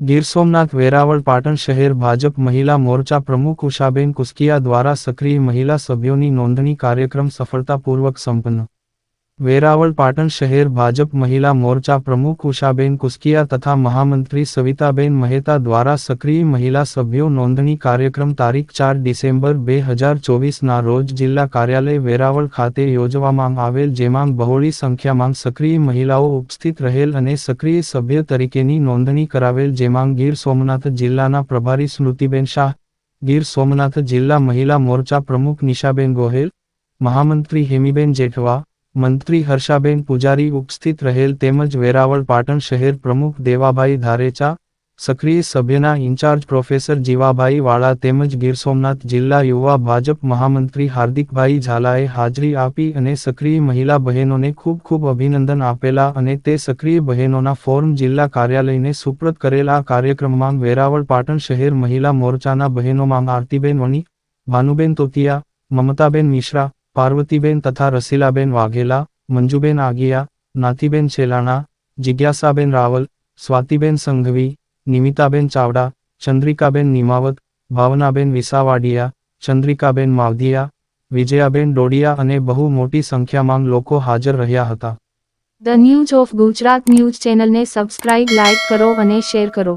ગીર સોમનાથ વેરાવળ પાટણ શહેર ભાજપ મહિલા મોરચા પ્રમુખ ઉષાબેન કુસ્કિયા દ્વારા સક્રિય મહિલા સભ્યોની નોંધણી કાર્યક્રમ સફળતાપૂર્વક સંપન્ન. વેરાવળ પાટણ શહેર ભાજપ મહિલા મોરચા પ્રમુખ ઉષાબેન કુસ્કિયા તથા મહામંત્રી સવિતાબેન મહેતા દ્વારા સક્રિય મહિલા સભ્યો નોંધણી કાર્યક્રમ તારીખ ચાર ડિસેમ્બર બે હજાર ચોવીસના રોજ જિલ્લા કાર્યાલય વેરાવળ ખાતે યોજવામાં આવેલ જેમાં બહોળી સંખ્યામાં સક્રિય મહિલાઓ ઉપસ્થિત રહેલ અને સક્રિય સભ્ય તરીકેની નોંધણી કરાવેલ જેમાં ગીર સોમનાથ જિલ્લાના પ્રભારી સ્મૃતિબેન શાહ, ગીર સોમનાથ જિલ્લા મહિલા મોરચા પ્રમુખ નિશાબેન ગોહેલ, મહામંત્રી હેમીબેન જેઠવા મંત્રી હર્ષાબેન પૂજારી ઉપસ્થિત રહેલ તેમજ વેરાવળ પાટણ શહેર પ્રમુખ દેવાભાઈ ધારેચા, સક્રિય સભ્યના ઇન્ચાર્જ પ્રોફેસર જીવાભાઈ વાળા તેમજ ગીર સોમનાથ જિલ્લા યુવા ભાજપ મહામંત્રી હાર્દિકભાઈ ઝાલાએ હાજરી આપી અને સક્રિય મહિલા બહેનોને ખૂબ ખૂબ અભિનંદન આપેલા અને તે સક્રિય બહેનોના ફોર્મ જિલ્લા કાર્યાલયને સુપ્રત કરેલા કાર્યક્રમમાં વેરાવળ પાટણ શહેર મહિલા મોરચાના બહેનોમાં આરતીબેન વણી ભાનુબેન તોતિયા, મમતાબેન મિશ્રા પાર્વતીબેન તથા રસીલાબેન વાઘેલા, મંજુબેન આગિયા, નાથીબેન છેલાણા, જિજ્ઞાસાબેન રાવલ, સ્વાતિબેન સંઘવી, નિમિતાબેન ચાવડા, ચંદ્રિકાબેન નિમાવત, ભાવનાબેન વિસાવાડિયા, ચંદ્રિકાબેન માવધિયા, વિજયાબેન ડોડિયા અને બહુ મોટી સંખ્યામાં લોકો હાજર રહ્યા હતા. The news of Gujarat news ચેનલને સબસ્ક્રાઇબ, લાઇક કરો અને શેર કરો.